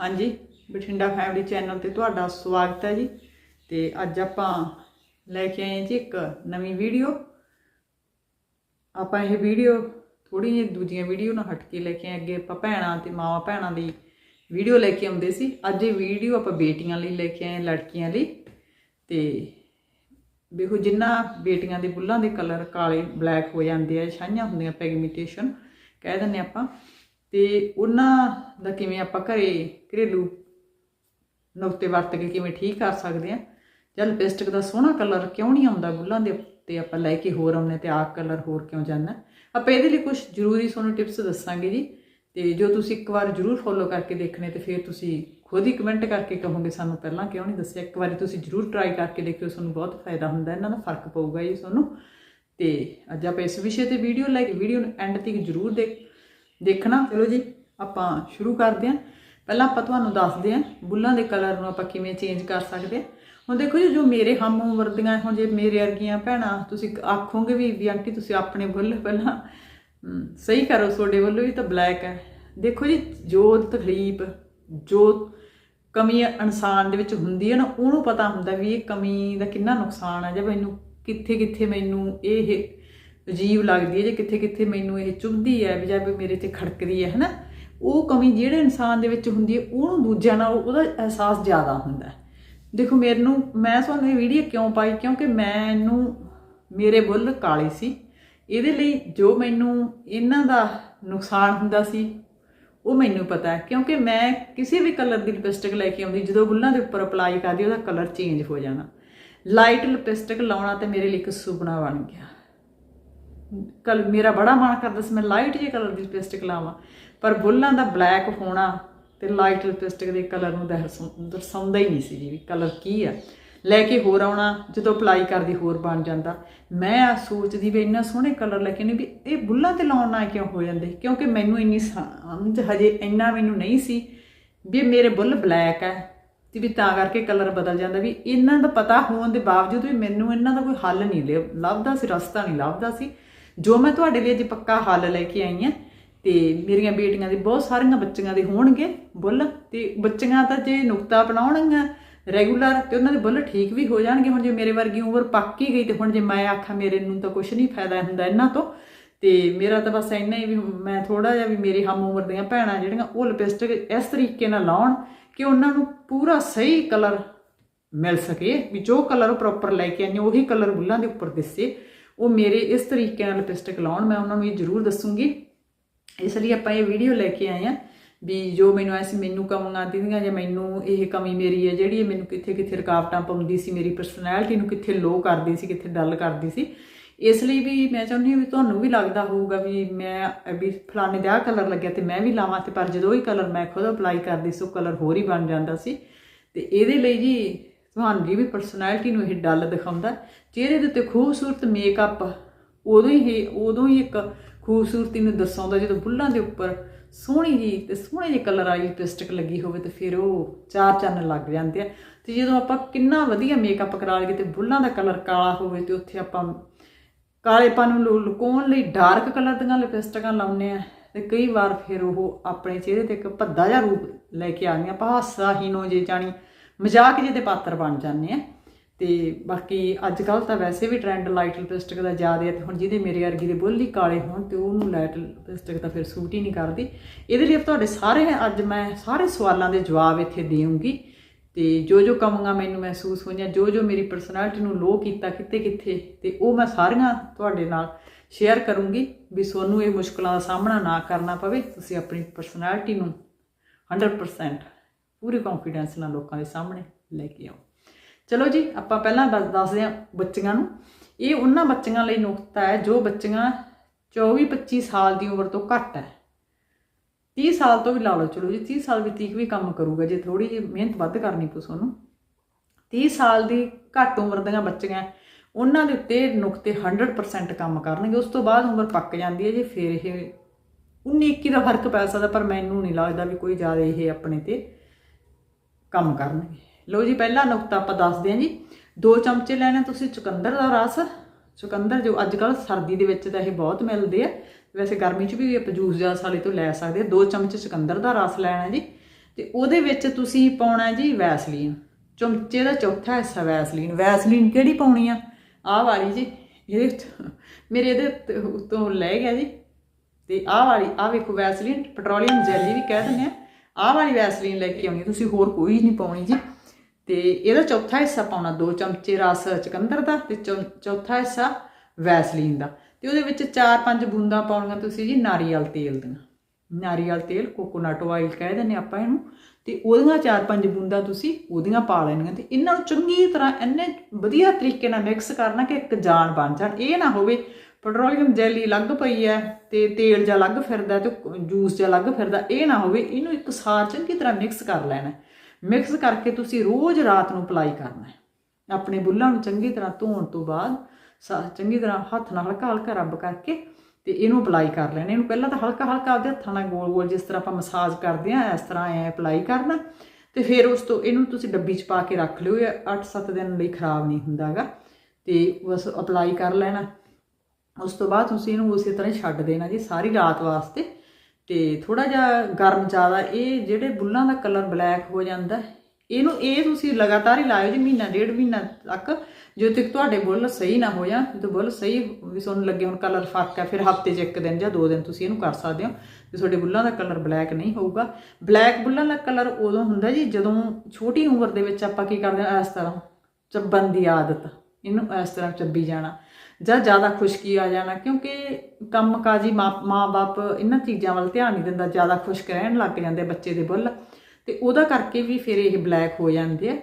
ਹਾਂਜੀ, Bathinda family channel ਤੇ ਤੁਹਾਡਾ ਸਵਾਗਤ ਹੈ ਜੀ। ਤੇ ਅੱਜ ਆਪਾਂ ਲੈ ਕੇ ਆਏ ਜੀ ਇੱਕ ਨਵੀਂ ਵੀਡੀਓ। ਆਪਾਂ ਇਹ ਵੀਡੀਓ ਥੋੜੀ ਜਿਹੀ ਦੂਜੀਆਂ ਵੀਡੀਓ ਨਾਲ ਹਟ ਕੇ ਲੈ ਕੇ ਆਏ ਅੱਗੇ ਆਪਾਂ ਭੈਣਾਂ ਤੇ ਮਾਵਾਂ ਭੈਣਾਂ ਦੀ ਵੀਡੀਓ ਲੈ ਕੇ ਆਉਂਦੇ ਸੀ। ਅੱਜ ਇਹ ਵੀਡੀਓ ਆਪਾਂ ਬੇਟੀਆਂ ਲਈ ਲੈ ਕੇ ਆਏ ਲੜਕੀਆਂ ਲਈ। ਤੇ ਵੇਖੋ, ਜਿੰਨਾ ਬੇਟੀਆਂ ਦੇ ਬੁੱਲਾਂ ਦੇ ਕਲਰ ਕਾਲੇ ਬਲੈਕ ਹੋ ਜਾਂਦੇ ਆ, ਛਾਈਆਂ ਹੁੰਦੀਆਂ ਪੈਗਮੈਂਟੇਸ਼ਨ ਕਹਿ ਦਿੰਦੇ ਆਪਾਂ। ਤੇ ਉਹਨਾਂ ਦਾ ਕਿਵੇਂ ਆਪਾਂ ਘਰੇ ਘਰੇਲੂ ਨੁਕਤੇ ਵਰਤ ਕੇ ਕਿਵੇਂ ਠੀਕ ਕਰ ਸਕਦੇ ਆ? ਜਾਂ ਲਿਪਸਟਿਕ ਦਾ ਸੋਹਣਾ ਕਲਰ ਕਿਉਂ ਨਹੀਂ ਆਉਂਦਾ ਗੁੱਲਾਂ ਦੇ ਉੱਤੇ ਆਪਾਂ ਲੈ ਕੇ ਹੋਰ ਆਉਂਦੇ ਤੇ ਆਹ ਕਲਰ ਹੋਰ ਕਿਉਂ ਜਾਂਦਾ? ਆਪਾਂ ਇਹਦੇ ਲਈ ਕੁਝ ਜ਼ਰੂਰੀ ਤੁਹਾਨੂੰ ਟਿਪਸ ਦੱਸਾਂਗੇ ਜੀ। ਤੇ ਜੋ ਤੁਸੀਂ ਇੱਕ ਵਾਰ ਜ਼ਰੂਰ ਫੋਲੋ ਕਰਕੇ ਦੇਖਣੇ ਤੇ ਫਿਰ ਤੁਸੀਂ ਖੁਦ ਹੀ ਕਮੈਂਟ ਕਰਕੇ ਕਹੋਗੇ ਸਾਨੂੰ ਪਹਿਲਾਂ ਕਿਉਂ ਨਹੀਂ ਦੱਸਿਆ? ਇੱਕ ਵਾਰੀ ਤੁਸੀਂ ਜ਼ਰੂਰ ਟਰਾਈ ਕਰਕੇ ਦੇਖਿਓ, ਤੁਹਾਨੂੰ ਬਹੁਤ ਫਾਇਦਾ ਹੁੰਦਾ, ਇਹਨਾਂ ਦਾ ਫ਼ਰਕ ਪਊਗਾ ਜੀ ਤੁਹਾਨੂੰ। ਤੇ ਅੱਜ ਆਪਾਂ ਇਸ ਵਿਸ਼ੇ ਤੇ ਵੀਡੀਓ ਲੈ ਕੇ ਵੀਡੀਓ ਨੂੰ ਐਂਡ ਤੱਕ ਜ਼ਰੂਰ ਦੇਖ। ਦੇਖਣਾ। ਚਲੋ ਜੀ, ਆਪਾਂ ਸ਼ੁਰੂ ਕਰਦੇ ਹਾਂ। ਪਹਿਲਾਂ ਆਪਾਂ ਤੁਹਾਨੂੰ ਦੱਸਦੇ ਹਾਂ ਬੁੱਲਾਂ ਦੇ ਕਲਰ ਨੂੰ ਆਪਾਂ ਕਿਵੇਂ ਚੇਂਜ ਕਰ ਸਕਦੇ ਹਾਂ। ਹੁਣ ਦੇਖੋ ਜੀ, ਜੋ ਮੇਰੇ ਹਮ ਉਮਰ ਦੀਆਂ ਹੁਣ ਜੇ ਮੇਰੇ ਵਰਗੀਆਂ ਭੈਣਾਂ, ਤੁਸੀਂ ਆਖੋਗੇ ਵੀ ਵੀ ਆਂਟੀ ਤੁਸੀਂ ਆਪਣੇ ਬੁੱਲ ਪਹਿਲਾਂ ਸਹੀ ਕਰੋ, ਤੁਹਾਡੇ ਵੱਲੋਂ ਵੀ ਤਾਂ ਬਲੈਕ ਹੈ। ਦੇਖੋ ਜੀ, ਜੋ ਤਕਲੀਫ, ਜੋ ਕਮੀ ਇਨਸਾਨ ਦੇ ਵਿੱਚ ਹੁੰਦੀ ਹੈ ਨਾ, ਉਹਨੂੰ ਪਤਾ ਹੁੰਦਾ ਵੀ ਇਹ ਕਮੀ ਦਾ ਕਿੰਨਾ ਨੁਕਸਾਨ ਹੈ। ਜਾਂ ਮੈਨੂੰ ਕਿੱਥੇ ਕਿੱਥੇ ਮੈਨੂੰ ਇਹ ਅਜੀਬ ਲੱਗਦੀ ਹੈ ਜੇ ਕਿੱਥੇ ਕਿੱਥੇ ਮੈਨੂੰ ਇਹ ਚੁਭਦੀ ਹੈ ਵੀ ਜਾਂ ਵੀ ਮੇਰੇ ਤੇ ਖੜਕਦੀ ਹੈ, ਹਨਾ? ਉਹ ਕਮੀ ਜਿਹੜੇ ਇਨਸਾਨ ਦੇ ਵਿੱਚ ਹੁੰਦੀ ਹੈ, ਉਹਨੂੰ ਦੂਜਿਆਂ ਨਾਲ ਉਹਦਾ ਅਹਿਸਾਸ ਜ਼ਿਆਦਾ ਹੁੰਦਾ ਦੇਖੋ, ਮੇਰੇ ਨੂੰ ਮੈਂ ਤੁਹਾਨੂੰ ਇਹ ਵੀਡੀਓ ਕਿਉਂ ਪਾਈ? ਕਿਉਂਕਿ ਮੈਨੂੰ ਮੇਰੇ ਬੁੱਲ ਕਾਲੇ ਸੀ। ਇਹਦੇ ਲਈ ਜੋ ਮੈਨੂੰ ਇਹਨਾਂ ਦਾ ਨੁਕਸਾਨ ਹੁੰਦਾ ਸੀ, ਉਹ ਮੈਨੂੰ ਪਤਾ ਹੈ। ਕਿਉਂਕਿ ਮੈਂ ਕਿਸੇ ਵੀ ਕਲਰ ਦੀ ਲਿਪਸਟਿਕ ਲੈ ਕੇ ਆਉਂਦੀ, ਜਦੋਂ ਬੁੱਲਾਂ ਦੇ ਉੱਪਰ ਅਪਲਾਈ ਕਰਦੀ, ਉਹਦਾ ਕਲਰ ਚੇਂਜ ਹੋ ਜਾਣਾ। ਲਾਈਟ ਲਿਪਸਟਿਕ ਲਾਉਣਾ ਤੇ ਮੇਰੇ ਲਈ ਇੱਕ ਸੁਪਨਾ ਬਣ ਗਿਆ। ਕਲ ਮੇਰਾ ਬੜਾ ਮਨ ਕਰਦਾ ਸੀ, ਮੈਂ ਲਾਈਟ ਜਿਹੇ ਕਲਰ ਦੀ ਲਿਪਸਟਿਕ ਲਾਵਾਂ, ਪਰ ਬੁੱਲਾਂ ਦਾ ਬਲੈਕ ਹੋਣਾ ਤੇ ਲਾਈਟ ਲਿਪਸਟਿਕ ਦੇ ਕਲਰ ਨੂੰ ਦਰਸਾ- ਦਰਸਾਉਂਦਾ ਹੀ ਨਹੀਂ ਸੀ ਜੀ ਵੀ ਕਲਰ ਕੀ ਆ। ਲੈ ਕੇ ਹੋਰ ਆਉਣਾ, ਜਦੋਂ ਅਪਲਾਈ ਕਰਦੀ ਹੋਰ ਬਣ ਜਾਂਦਾ। ਮੈਂ ਆ ਸੋਚਦੀ ਵੀ ਇੰਨਾ ਸੋਹਣੇ ਕਲਰ ਲੈ ਕੇ ਨਹੀਂ ਵੀ ਇਹ ਬੁੱਲਾਂ ਤੇ ਲਾਉਣ ਨਾਲ ਕਿਉਂ ਹੋ ਜਾਂਦੇ? ਕਿਉਂਕਿ ਮੈਨੂੰ ਇੰਨੀ ਸਮਝ ਹਜੇ ਇੰਨਾ ਮੈਨੂੰ ਨਹੀਂ ਸੀ ਵੀ ਮੇਰੇ ਬੁੱਲ ਬਲੈਕ ਹੈ ਤੇ ਵੀ ਤਾਂ ਕਰਕੇ ਕਲਰ ਬਦਲ ਜਾਂਦਾ ਵੀ ਇਹਨਾਂ ਦਾ ਪਤਾ ਹੋਣ ਦੇ ਬਾਵਜੂਦ ਵੀ ਮੈਨੂੰ ਇਹਨਾਂ ਦਾ ਕੋਈ ਹੱਲ ਨਹੀਂ ਲਿਆ- ਲੱਭਦਾ ਸੀ, ਰਸਤਾ ਨਹੀਂ ਲੱਭਦਾ ਸੀ। ਜੋ ਮੈਂ ਤੁਹਾਡੇ ਲਈ ਅੱਜ ਪੱਕਾ ਹੱਲ ਲੈ ਕੇ ਆਈ ਹਾਂ, ਤੇ ਮੇਰੀਆਂ ਬੇਟੀਆਂ ਦੇ ਬਹੁਤ ਸਾਰੀਆਂ ਬੱਚੀਆਂ ਦੇ ਹੋਣਗੇ ਬੁੱਲ, ਤੇ ਬੱਚੀਆਂ ਤਾਂ ਜੇ ਨੁਕਤਾ ਅਪਣਾਉਣਗੀਆਂ ਰੈਗੂਲਰ ਤੇ ਉਹਨਾਂ ਦੇ ਬੁੱਲ ਠੀਕ ਵੀ ਹੋ ਜਾਣਗੇ। ਹੁਣ ਜੇ ਮੇਰੇ ਵਰਗੀ ਉਮਰ ਪੱਕ ਹੀ ਗਈ ਤੇ ਹੁਣ ਜੇ ਮੈਂ ਆਖਾਂ ਮੇਰੇ ਨੂੰ ਤਾਂ ਕੁਝ ਨਹੀਂ ਫਾਇਦਾ ਹੁੰਦਾ ਇਹਨਾਂ ਤੋਂ, ਤੇ ਮੇਰਾ ਤਾਂ ਬਸ ਇੰਨਾ ਹੀ ਵੀ ਮੈਂ ਥੋੜਾ ਜਿਹਾ ਵੀ ਮੇਰੀ ਹਮ ਉਮਰ ਦੀਆਂ ਭੈਣਾਂ ਜਿਹੜੀਆਂ ਉਹ ਲਿਪਸਟਿਕ ਇਸ ਤਰੀਕੇ ਨਾਲ ਲਾਉਣ ਕਿ ਉਹਨਾਂ ਨੂੰ ਪੂਰਾ ਸਹੀ ਕਲਰ ਮਿਲ ਸਕੇ, ਵੀ ਜੋ ਕਲਰ ਉਹ ਪ੍ਰੋਪਰ ਲੈ ਕੇ ਆਈਆਂ, ਉਹੀ ਕਲਰ ਬੁੱਲਾਂ ਦੇ ਉੱਪਰ ਦਿਸੇ। ਉਹ ਮੇਰੇ ਇਸ ਤਰੀਕੇ ਨਾਲ ਲਿਪਸਟਿਕ ਲਾਉਣ, ਮੈਂ ਉਹਨਾਂ ਨੂੰ ਇਹ ਜ਼ਰੂਰ ਦੱਸੂੰਗੀ। ਇਸ ਲਈ ਆਪਾਂ ਇਹ ਵੀਡੀਓ ਲੈ ਕੇ ਆਏ ਆ ਵੀ ਜੋ ਮੈਨੂੰ ਐਸੀ ਮੈਨੂੰ ਕਮੀਆਂ ਆਉਂਦੀਆਂ ਜਾਂ ਮੈਨੂੰ ਇਹ ਕਮੀ ਮੇਰੀ ਹੈ, ਜਿਹੜੀ ਇਹ ਮੈਨੂੰ ਕਿੱਥੇ ਕਿੱਥੇ ਰੁਕਾਵਟਾਂ ਪਾਉਂਦੀ ਸੀ, ਮੇਰੀ ਪਰਸਨੈਲਿਟੀ ਨੂੰ ਕਿੱਥੇ ਲੋ ਕਰਦੀ ਸੀ, ਕਿੱਥੇ ਡਲ ਕਰਦੀ ਸੀ। ਇਸ ਲਈ ਵੀ ਮੈਂ ਚਾਹੁੰਦੀ ਹਾਂ ਵੀ ਤੁਹਾਨੂੰ ਵੀ ਲੱਗਦਾ ਹੋਊਗਾ ਵੀ ਮੈਂ ਵੀ ਫਲਾਣੇ ਦਾ ਕਲਰ ਲੱਗਿਆ ਤੇ ਮੈਂ ਵੀ ਲਾਵਾਂ ਤੇ ਪਰ ਜਦੋਂ ਹੀ ਕਲਰ ਮੈਂ ਖੁਦ ਅਪਲਾਈ ਕਰਦੀ ਸੀ, ਉਹ ਕਲਰ ਹੋਰ ਹੀ ਬਣ ਜਾਂਦਾ ਸੀ। ਤੇ ਇਹਦੇ ਲਈ ਜੀ ਤੁਹਾਨੂੰ ਜੀ ਵੀ ਪਰਸਨੈਲਿਟੀ ਨੂੰ ਇਹ ਡੱਲ ਦਿਖਾਉਂਦਾ ਚਿਹਰੇ ਦੇ ਉੱਤੇ ਖੂਬਸੂਰਤ ਮੇਕਅਪ ਉਦੋਂ ਹੀ ਉਦੋਂ ਹੀ ਇੱਕ ਖੂਬਸੂਰਤੀ ਨੂੰ ਦਰਸਾਉਂਦਾ ਜਦੋਂ ਬੁੱਲਾਂ ਦੇ ਉੱਪਰ ਸੋਹਣੀ ਜੀ ਤੇ ਸੋਹਣੇ ਜਿਹੇ ਕਲਰ ਵਾਲੀ ਲਿਪਸਟਿਕ ਲੱਗੀ ਹੋਵੇ ਤੇ ਫਿਰ ਉਹ ਚਾਰ ਚੰਨ ਲੱਗ ਜਾਂਦੇ ਆ। ਤੇ ਜਦੋਂ ਆਪਾਂ ਕਿੰਨਾ ਵਧੀਆ ਮੇਕਅਪ ਕਰਾ ਲਈਏ ਤੇ ਬੁੱਲਾਂ ਦਾ ਕਲਰ ਕਾਲਾ ਹੋਵੇ ਤੇ ਉੱਥੇ ਆਪਾਂ ਕਾਲੇਪਨ ਨੂੰ ਲੁ- ਲੁਕਾਉਣ ਲਈ ਡਾਰਕ ਕਲਰ ਦੀਆਂ ਲਿਪਸਟਿਕਾਂ ਲਾਉਂਦੇ ਆ ਤੇ ਕਈ ਵਾਰ ਫਿਰ ਉਹ ਆਪਣੇ ਚਿਹਰੇ ਤੇ ਇੱਕ ਭੱਦਾ ਜਿਹਾ ਰੂਪ ਲੈ ਕੇ ਆਉਂਦੀਆਂ ਆਪਾਂ ਹਾਸਾ ਹੀਨੋ ਜੇ ਜਾਣੀ ਮਜ਼ਾਕ ਜਿਹੇ ਦੇ ਪਾਤਰ ਬਣ ਜਾਂਦੇ ਆ। ਤੇ ਬਾਕੀ ਅੱਜ ਕੱਲ ਤਾਂ ਵੈਸੇ ਵੀ ਟ੍ਰੈਂਡ ਲਾਈਟ ਲਿਪਸਟਿਕ ਦਾ ਜ਼ਿਆਦਾ ਹੈ ਤੇ ਹੁਣ ਜਿਹਦੇ ਮੇਰੇ ਵਰਗੀ ਦੇ ਬੋਲੀ ਕਾਲੇ ਹੋਣ ਤੇ ਉਹਨੂੰ ਲਾਈਟ ਲਿਪਸਟਿਕ ਤਾਂ ਫਿਰ ਸੂਟ ਹੀ ਨਹੀਂ ਕਰਦੀ। ਇਹਦੇ ਲਈ ਤੁਹਾਡੇ ਸਾਰੇ ਅੱਜ ਮੈਂ ਸਾਰੇ ਸਵਾਲਾਂ ਦੇ ਜਵਾਬ ਇੱਥੇ ਦੇਵਾਂਗੀ ਤੇ ਜੋ ਜੋ ਕਮੀਆਂ ਮੈਨੂੰ ਮਹਿਸੂਸ ਹੋਈਆਂ ਜੋ ਜੋ ਮੇਰੀ ਪਰਸਨੈਲਿਟੀ ਨੂੰ ਲੋ ਕੀਤਾ ਕਿੱਥੇ ਕਿੱਥੇ ਤੇ ਉਹ ਮੈਂ ਸਾਰੀਆਂ ਤੁਹਾਡੇ ਨਾਲ ਸ਼ੇਅਰ ਕਰੂੰਗੀ ਵੀ ਤੁਹਾਨੂੰ ਇਹ ਮੁਸ਼ਕਲਾਂ ਦਾ ਸਾਹਮਣਾ ਨਾ ਕਰਨਾ ਪਵੇ। ਤੁਸੀਂ ਆਪਣੀ ਪਰਸਨੈਲਿਟੀ ਨੂੰ 100% ਪੂਰੀ ਕੌਨਫੀਡੈਂਸ ਨਾਲ ਲੋਕਾਂ ਦੇ ਸਾਹਮਣੇ ਲੈ ਕੇ ਆਓ। ਚਲੋ ਜੀ, ਆਪਾਂ ਪਹਿਲਾਂ ਦੱਸ ਦੱਸਦੇ ਹਾਂ ਬੱਚੀਆਂ ਨੂੰ। ਇਹ ਉਹਨਾਂ ਬੱਚੀਆਂ ਲਈ ਨੁਕਤਾ ਹੈ ਜੋ ਬੱਚੀਆਂ 24 25 ਸਾਲ ਦੀ ਉਮਰ ਤੋਂ ਘੱਟ ਹੈ। 30 ਸਾਲ ਤੋਂ ਵੀ ਲਾ ਲਓ, ਚਲੋ ਜੀ 30 ਸਾਲ ਵੀ ਤੀਕ ਵੀ ਕੰਮ ਕਰੂਗਾ, ਜੇ ਥੋੜੀ ਜਿਹੀ ਮਿਹਨਤ ਵੱਧ ਕਰਨੀ ਪਊ ਤੁਹਾਨੂੰ। 30 ਸਾਲ ਦੀ ਘੱਟ ਉਮਰ ਦੀਆਂ ਬੱਚੀਆਂ, ਉਹਨਾਂ ਦੇ ਉੱਤੇ ਨੁਕਤੇ 100% ਕੰਮ ਕਰਨਗੇ। ਉਸ ਤੋਂ ਬਾਅਦ ਉਮਰ ਪੱਕ ਜਾਂਦੀ ਹੈ ਜੇ ਫਿਰ ਇਹ 19 21 ਦਾ ਫ਼ਰਕ ਪੈ ਸਕਦਾ, ਪਰ ਮੈਨੂੰ ਨਹੀਂ ਲੱਗਦਾ ਵੀ ਕੋਈ ਜ਼ਿਆਦਾ ਇਹ ਆਪਣੇ ਤੇ ਕੰਮ ਕਰਨਗੇ। ਲਓ ਜੀ, ਪਹਿਲਾ ਨੁਕਤਾ ਆਪਾਂ ਦੱਸਦੇ ਹਾਂ ਜੀ। ਦੋ ਚਮਚੇ ਲੈਣੇ ਤੁਸੀਂ ਚੁਕੰਦਰ ਦਾ ਰਸ। ਚੁਕੰਦਰ ਜੋ ਅੱਜ ਕੱਲ ਸਰਦੀ ਦੇ ਵਿੱਚ ਤਾਂ ਇਹ ਬਹੁਤ ਮਿਲਦੇ ਆ। ਵੈਸੇ ਗਰਮੀ 'ਚ ਵੀ ਆਪਾਂ ਜੂਸ ਜਾਸ ਵਾਲੇ ਤੋਂ ਲੈ ਸਕਦੇ ਆ। ਦੋ ਚਮਚੇ ਚੁਕੰਦਰ ਦਾ ਰਸ ਲੈਣਾ ਜੀ। ਤੇ ਉਹਦੇ ਵਿੱਚ ਤੁਸੀਂ ਪਾਉਣਾ ਜੀ ਵੈਸਲੀਨ। ਚਮਚੇ ਦਾ ਚੌਥਾ ਹਿੱਸਾ ਵੈਸਲੀਨ। ਵੈਸਲੀਨ ਕਿਹੜੀ ਪਾਉਣੀ ਆ? ਆਹ ਵਾਲੀ ਜੀ। ਇਹਦੇ ਮੇਰੇ ਇਹਦੇ ਉੱਤੇ- ਉੱਤੋਂ ਲੈ ਗਿਆ ਜੀ। ਤੇ ਆਹ ਵਾਲੀ, ਆਹ ਵੇਖੋ ਵੈਸਲੀਨ, ਪੈਟਰੋਲੀਅਮ ਜੈਲੀ ਵੀ ਕਹਿ ਦਿੰਦੇ ਆ। ਆਹ ਵਾਲੀ ਵੈਸਲੀਨ ਲੈ ਕੇ ਆਉਣੀ, ਤੁਸੀਂ ਹੋਰ ਕੋਈ ਨਹੀਂ ਪਾਉਣੀ ਜੀ। ਤੇ ਇਹਦਾ ਚੌਥਾ ਹਿੱਸਾ ਪਾਉਣਾ, ਦੋ ਚਮਚੇ ਰਸ ਚਕੰਦਰ ਦਾ ਤੇ ਚੌਥਾ ਹਿੱਸਾ ਵੈਸਲੀਨ ਦਾ। ਤੇ ਉਹਦੇ ਵਿੱਚ 4-5 ਬੂੰਦਾਂ ਪਾਉਣੀਆਂ ਤੁਸੀਂ ਜੀ ਨਾਰੀਅਲ ਤੇਲ ਦੀਆਂ। ਨਾਰੀਅਲ ਤੇਲ ਕੋਕੋਨਟ ਆਇਲ ਕਹਿ ਦਿੰਦੇ ਆਪਾਂ ਇਹਨੂੰ। ਤੇ ਉਹਦੀਆਂ 4-5 ਬੂੰਦਾਂ ਤੁਸੀਂ ਉਹਦੀਆਂ ਪਾ ਲੈਣੀਆਂ ਤੇ ਇਹਨਾਂ ਨੂੰ ਚੰਗੀ ਤਰ੍ਹਾਂ ਇੰਨੇ ਵਧੀਆ ਤਰੀਕੇ ਨਾਲ ਮਿਕਸ ਕਰਨਾ ਕਿ ਇੱਕ ਜਾਨ ਬਣ ਜਾਣ। ਇਹ ਨਾ ਹੋਵੇ ਪੈਟਰੋਲੀਅਮ ਜੈਲੀ ਅਲੱਗ ਪਈ ਹੈ ਤੇ ਤੇਲ ਜਿਹਾ ਅਲੱਗ ਫਿਰਦਾ ਤੇ ਜੂਸ ਜਿਹਾ ਅਲੱਗ ਫਿਰਦਾ, ਇਹ ਨਾ ਹੋਵੇ ਇਹਨੂੰ ਇੱਕ ਸਾਰ ਚੰਗੀ ਤਰ੍ਹਾਂ ਮਿਕਸ ਕਰ ਲੈਣਾ ਮਿਕਸ ਕਰਕੇ ਤੁਸੀਂ ਰੋਜ਼ ਰਾਤ ਨੂੰ ਅਪਲਾਈ ਕਰਨਾ ਆਪਣੇ ਬੁੱਲਾਂ ਨੂੰ ਚੰਗੀ ਤਰ੍ਹਾਂ ਧੋਣ ਤੋਂ ਬਾਅਦ ਸਾ- ਚੰਗੀ ਤਰ੍ਹਾਂ ਹੱਥ ਨਾਲ ਹਲਕਾ ਹਲਕਾ ਰੱਬ ਕਰਕੇ ਤੇ ਇਹਨੂੰ ਅਪਲਾਈ ਕਰ ਲੈਣਾ ਇਹਨੂੰ ਪਹਿਲਾਂ ਤਾਂ ਹਲਕਾ ਹਲਕਾ ਆਪਦੇ ਹੱਥਾਂ ਨਾਲ ਗੋਲ ਗੋਲ ਜਿਸ ਤਰ੍ਹਾਂ ਆਪਾਂ ਮਸਾਜ ਕਰਦੇ ਆ ਇਸ ਤਰ੍ਹਾਂ ਐ ਅਪਲਾਈ ਕਰਨਾ ਤੇ ਫਿਰ ਉਸ ਤੋਂ ਇਹਨੂੰ ਤੁਸੀਂ ਡੱਬੀ 'ਚ ਪਾ ਕੇ ਰੱਖ ਲਿਓ ਇਹ 8-7 ਦਿਨ ਲਈ ਖਰਾਬ ਨਹੀਂ ਹੁੰਦਾਗਾ ਤੇ ਬਸ ਅਪਲਾਈ ਕਰ ਲੈਣਾ ਉਸ ਤੋਂ ਬਾਅਦ ਤੁਸੀਂ ਇਹਨੂੰ ਉਸੇ ਤਰ੍ਹਾਂ ਹੀ ਛੱਡ ਦੇਣਾ ਜੀ ਸਾਰੀ ਰਾਤ ਵਾਸਤੇ। ਤੇ ਥੋੜਾ ਜਿਹਾ ਗਰਮ ਜ਼ਿਆਦਾ ਇਹ ਜਿਹੜੇ ਬੁੱਲਾਂ ਦਾ ਕਲਰ ਬਲੈਕ ਹੋ ਜਾਂਦਾ, ਇਹਨੂੰ ਇਹ ਤੁਸੀਂ ਲਗਾਤਾਰ ਹੀ ਲਾਇਓ ਜੀ ਮਹੀਨਾ, ਡੇਢ ਮਹੀਨਾ ਤੱਕ। ਜਦੋਂ ਤੱਕ ਤੁਹਾਡੇ ਬੁੱਲ ਸਹੀ ਨਾ ਹੋ ਜਾਣ, ਜਦੋਂ ਬੁੱਲ ਸਹੀ ਵੀ ਤੁਹਾਨੂੰ ਲੱਗੇ, ਹੁਣ ਕਲਰ ਫ਼ਰਕ ਹੈ ਫਿਰ ਹਫ਼ਤੇ 'ਚ ਇੱਕ ਦਿਨ ਜਾਂ ਦੋ ਦਿਨ ਤੁਸੀਂ ਇਹਨੂੰ ਕਰ ਸਕਦੇ ਹੋ ਤੇ ਤੁਹਾਡੇ ਬੁੱਲਾਂ ਦਾ ਕਲਰ ਬਲੈਕ ਨਹੀਂ ਹੋਊਗਾ। ਬਲੈਕ ਬੁੱਲਾਂ ਦਾ ਕਲਰ ਉਦੋਂ ਹੁੰਦਾ ਜੀ ਜਦੋਂ ਛੋਟੀ ਉਮਰ ਦੇ ਵਿੱਚ ਆਪਾਂ ਕੀ ਕਰਦੇ ਹਾਂ, ਇਸ ਤਰ੍ਹਾਂ ਚੱਬਣ ਦੀ ਆਦਤ, ਇਹਨੂੰ ਇਸ ਤਰ੍ਹਾਂ ਚੱਬੀ ਜਾਣਾ। ਜਾਂ ਜ਼ਿਆਦਾ ਖੁਸ਼ਕੀ ਆ ਜਾਣਾ, ਕਿਉਂਕਿ ਕੰਮਕਾਜੀ ਮਾਂ-ਬਾਪ ਇਹਨਾਂ ਚੀਜ਼ਾਂ ਵੱਲ ਧਿਆਨ ਨਹੀਂ ਦਿੰਦਾ, ਜ਼ਿਆਦਾ ਖੁਸ਼ਕ ਰਹਿਣ ਲੱਗ ਜਾਂਦੇ ਬੱਚੇ ਦੇ ਬੁੱਲ। ਤੇ ਉਹਦਾ ਕਰਕੇ ਵੀ ਫਿਰ ਇਹ ਬਲੈਕ ਹੋ ਜਾਂਦੇ ਆ।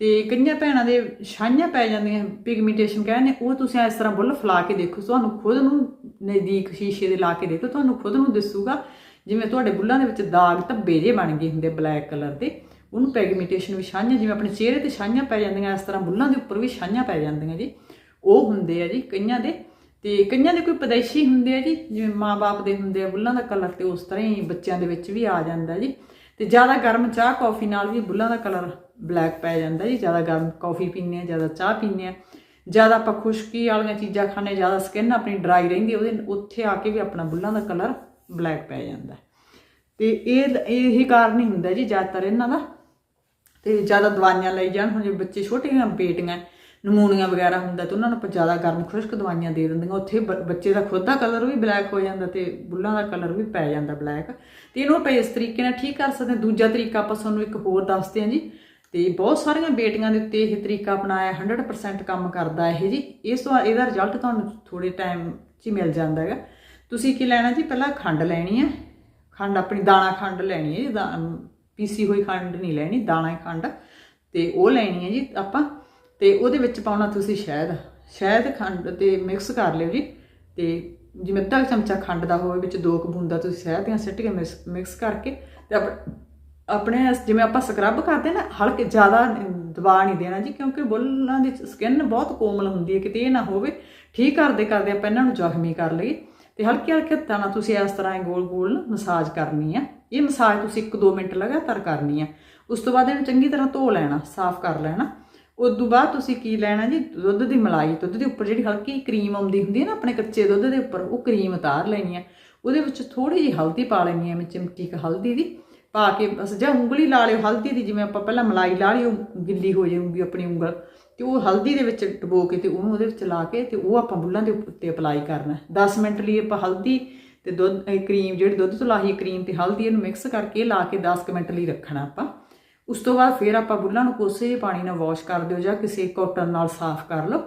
ਤੇ ਕਈਆਂ ਭੈਣਾਂ ਦੇ ਛਾਈਆਂ ਪੈ ਜਾਂਦੀਆਂ ਪਿਗਮੈਂਟੇਸ਼ਨ ਕਹਿੰਦੇ ਉਹ ਤੁਸੀਂ ਇਸ ਤਰ੍ਹਾਂ ਬੁੱਲ ਫਲਾ ਕੇ ਦੇਖੋ, ਤੁਹਾਨੂੰ ਖੁਦ ਨੂੰ ਨਜ਼ਦੀਕ ਸ਼ੀਸ਼ੇ ਦੇ ਲਾ ਕੇ ਦੇਖੋ ਤੁਹਾਨੂੰ ਖੁਦ ਨੂੰ ਦਿਸੂਗਾ, ਜਿਵੇਂ ਤੁਹਾਡੇ ਬੁੱਲਾਂ ਦੇ ਵਿੱਚ ਦਾਗ ਧੱਬੇ ਜੇ ਬਣ ਗਏ ਹੁੰਦੇ ਬਲੈਕ ਕਲਰ ਦੇ। ਉਹਨੂੰ ਪਿਗਮੈਂਟੇਸ਼ਨ ਵੀ ਛਾਈਆਂ, ਜਿਵੇਂ ਆਪਣੇ ਚਿਹਰੇ ਤੇ ਛਾਈਆਂ ਪੈ ਜਾਂਦੀਆਂ, ਇਸ ਤਰ੍ਹਾਂ ਬੁੱਲਾਂ ਦੇ ਉੱਪਰ ਵੀ ਛਾਈਆਂ ਪੈ ਜਾਂਦੀਆਂ ਜੀ। ਉਹ ਹੁੰਦੇ ਆ ਜੀ ਕਈਆਂ ਦੇ। ਤੇ ਕਈਆਂ ਦੇ ਕੋਈ ਪਦੈਸ਼ੀ ਹੁੰਦੇ ਆ ਜੀ, ਜਿਵੇਂ ਮਾਪੇ ਦੇ ਹੁੰਦੇ ਆ ਬੁੱਲਾਂ ਦਾ ਕਲਰ ਤੇ ਉਸ ਤਰ੍ਹਾਂ ਹੀ ਬੱਚਿਆਂ ਦੇ ਵਿੱਚ ਵੀ ਆ ਜਾਂਦਾ ਜੀ। ਤੇ ਜ਼ਿਆਦਾ ਗਰਮ ਚਾਹ ਕੌਫੀ ਨਾਲ ਵੀ ਬੁੱਲਾਂ ਦਾ ਕਲਰ ਬਲੈਕ ਪੈ ਜਾਂਦਾ ਜੀ। ਜ਼ਿਆਦਾ ਗਰਮ ਕੌਫੀ ਪੀਂਦੇ ਆ, ਜ਼ਿਆਦਾ ਚਾਹ ਪੀਂਦੇ ਆ। ਜ਼ਿਆਦਾ ਆਪਾਂ ਖੁਸ਼ਕੀ ਵਾਲੀਆਂ ਚੀਜ਼ਾਂ ਖਾਣੇ ਜ਼ਿਆਦਾ ਸਕਿਨ ਆਪਣੀ ਡਰਾਈ ਰਹਿੰਦੀ, ਉਹਦੇ ਉੱਥੇ ਆ ਕੇ ਵੀ ਆਪਣਾ ਬੁੱਲਾਂ ਦਾ ਕਲਰ ਬਲੈਕ ਪੈ ਜਾਂਦਾ। ਤੇ ਇਹ ਇਹੀ ਕਾਰਨ ਹੀ ਹੁੰਦਾ ਜੀ ਜ਼ਿਆਦਾਤਰ ਇਹਨਾਂ ਦਾ। ਤੇ ਜ਼ਿਆਦਾ ਦਵਾਈਆਂ ਲਈ ਜਾਣ, ਹੁਣ ਜੇ ਬੱਚੇ ਛੋਟੀਆਂ ਬੇਟੀਆਂ ਨਮੂਨੀਆ ਵਗੈਰਾ ਹੁੰਦਾ ਤੇ ਉਹਨਾਂ ਨੂੰ ਆਪਾਂ ਜ਼ਿਆਦਾ ਗਰਮ ਖੁਸ਼ਕ ਦਵਾਈਆਂ ਦੇ ਦਿੰਦੀਆਂ। ਉੱਥੇ ਬ- ਬੱਚੇ ਦਾ ਖੁਦ ਦਾ ਕਲਰ ਵੀ ਬਲੈਕ ਹੋ ਜਾਂਦਾ ਤੇ ਬੁੱਲਾਂ ਦਾ ਕਲਰ ਵੀ ਪੈ ਜਾਂਦਾ ਬਲੈਕ ਤੇ ਇਹਨੂੰ ਆਪਾਂ ਇਸ ਤਰੀਕੇ ਨਾਲ ਠੀਕ ਕਰ ਸਕਦੇ ਹਾਂ। ਦੂਜਾ ਤਰੀਕਾ ਆਪਾਂ ਤੁਹਾਨੂੰ ਇੱਕ ਹੋਰ ਦੱਸਦੇ ਹਾਂ ਜੀ। ਤੇ ਬਹੁਤ ਸਾਰੀਆਂ ਬੇਟੀਆਂ ਦੇ ਉੱਤੇ ਇਹ ਤਰੀਕਾ ਅਪਣਾਇਆ 100% ਕੰਮ ਕਰਦਾ ਇਹ ਜੀ। ਇਸ ਤੋਂ ਇਹਦਾ ਰਿਜ਼ਲਟ ਤੁਹਾਨੂੰ ਥੋੜੇ ਟਾਈਮ 'ਚ ਹੀ ਮਿਲ ਜਾਂਦਾ ਹੈਗਾ। ਤੁਸੀਂ ਕੀ ਲੈਣਾ ਜੀ? ਪਹਿਲਾਂ ਖੰਡ ਲੈਣੀ ਹੈ। ਖੰਡ ਆਪਣੀ ਦਾਣਾ ਖੰਡ ਲੈਣੀ ਹੈ ਜੀ। ਦਾ- ਪੀਸੀ ਹੋਈ ਖੰਡ ਨਹੀਂ ਲੈਣੀ, ਦਾਣਾ ਖੰਡ। ਤੇ ਉਹ ਲੈਣੀ ਹੈ ਜੀ ਆਪਾਂ ਤੇ ਉਹਦੇ ਵਿੱਚ ਪਾਉਣਾ ਤੁਸੀਂ ਸ਼ਹਿਦ। ਸ਼ਹਿਦ ਖੰਡ ਤੇ ਮਿਕਸ ਕਰ ਲਿਓ ਜੀ। ਤੇ ਜਿਵੇਂ ਅੱਧਾ ਕੁ ਚਮਚਾ ਖੰਡ ਦਾ ਹੋਵੇ, ਵਿੱਚ ਦੋ ਕੁ ਬੂੰਦਾਂ ਤੁਸੀਂ ਸ਼ਹਿਦ ਦੀਆਂ ਸਿੱਟ ਕੇ ਮਿਕਸ ਕਰਕੇ ਤੇ ਆਪਣੇ ਜਿਵੇਂ ਆਪਾਂ ਸਕਰਬ ਕਰਦੇ ਨਾ, ਹਲਕੇ ਜ਼ਿਆਦਾ ਦਬਾ ਨਹੀਂ ਦੇਣਾ ਜੀ, ਕਿਉਂਕਿ ਬੁੱਲਾਂ ਦੀ ਸਕਿਨ ਬਹੁਤ ਕੋਮਲ ਹੁੰਦੀ ਹੈ, ਕਿਤੇ ਇਹ ਨਾ ਹੋਵੇ। ਠੀਕ ਕਰਦੇ ਕਰਦੇ ਆਪਾਂ ਇਹਨਾਂ ਨੂੰ ਜ਼ਖਮੀ ਕਰ ਲਈਏ। ਤੇ ਹਲਕੇ ਹਲਕੇ ਹੱਥਾਂ ਨਾਲ ਤੁਸੀਂ ਇਸ ਤਰ੍ਹਾਂ ਇਹ ਗੋਲ ਗੋਲ ਮਸਾਜ ਕਰਨੀ ਆ। ਇਹ ਮਸਾਜ ਤੁਸੀਂ 1-2 ਮਿੰਟ ਲਗਾਤਾਰ ਕਰਨੀ ਆ। ਉਸ ਤੋਂ ਬਾਅਦ ਇਹਨੂੰ ਚੰਗੀ ਤਰ੍ਹਾਂ ਧੋ ਲੈਣਾ, ਸਾਫ਼ ਕਰ ਲੈਣਾ। ਉਸ ਤੋਂ ਬਾਅਦ ਤੁਸੀਂ ਕੀ ਲੈਣਾ ਜੀ? ਦੁੱਧ ਦੀ ਮਲਾਈ, ਦੁੱਧ ਦੇ ਉੱਪਰ ਜਿਹੜੀ ਹਲਕੀ ਕਰੀਮ ਆਉਂਦੀ ਹੁੰਦੀ ਹੈ ਨਾ ਆਪਣੇ ਕੱਚੇ ਦੁੱਧ ਦੇ ਉੱਪਰ, ਉਹ ਕਰੀਮ ਉਤਾਰ ਲੈਣੀ ਹੈ ਉਹਦੇ ਵਿੱਚ ਥੋੜੀ ਜਿਹੀ ਹਲਦੀ ਪਾ ਲੈਣੀ ਹੈ ਮੈਂ ਚਮਚੀ ਕ ਹਲਦੀ ਦੀ। ਪਾ ਕੇ ਬਸ ਜਾਂ ਉਂਗਲੀ ਲਾ ਲਿਓ ਹਲਦੀ ਦੀ, ਜਿਵੇਂ ਆਪਾਂ ਪਹਿਲਾਂ ਮਲਾਈ ਲਾ ਲਿਓ ਗਿੱਲੀ ਹੋ ਜਾਊਗੀ ਆਪਣੀ ਉਂਗਲ। ਤੇ ਉਹ ਹਲਦੀ ਦੇ ਵਿੱਚ ਡਬੋ ਕੇ ਤੇ ਉਹਨੂੰ ਉਹਦੇ ਵਿੱਚ ਲਾ ਕੇ ਤੇ ਉਹ ਆਪਾਂ ਬੁੱਲਾਂ ਦੇ ਉੱਤੇ ਅਪਲਾਈ ਕਰਨਾ। 10 ਮਿੰਟ ਲਈ ਆਪਾਂ ਹਲਦੀ ਤੇ ਦੁੱਧ ਕਰੀਮ, ਜਿਹੜੀ ਦੁੱਧ ਤੋਂ ਲਾਹੀ ਕਰੀਮ ਤੇ ਹਲਦੀ, ਇਹਨੂੰ ਮਿਕਸ ਕਰਕੇ ਲਾ ਕੇ 10 ਕੁ ਮਿੰਟ ਲਈ ਰੱਖਣਾ ਆਪਾਂ। ਉਸ ਤੋਂ ਬਾਅਦ ਫਿਰ ਆਪਾਂ ਬੁੱਲਾਂ ਨੂੰ ਕੋਸੇ ਜਿਹੇ ਪਾਣੀ ਨਾਲ ਵਾਸ਼ ਕਰ ਦਿਓ ਜਾਂ ਕਿਸੇ ਕਾਟਨ ਨਾਲ ਸਾਫ਼ ਕਰ ਲਓ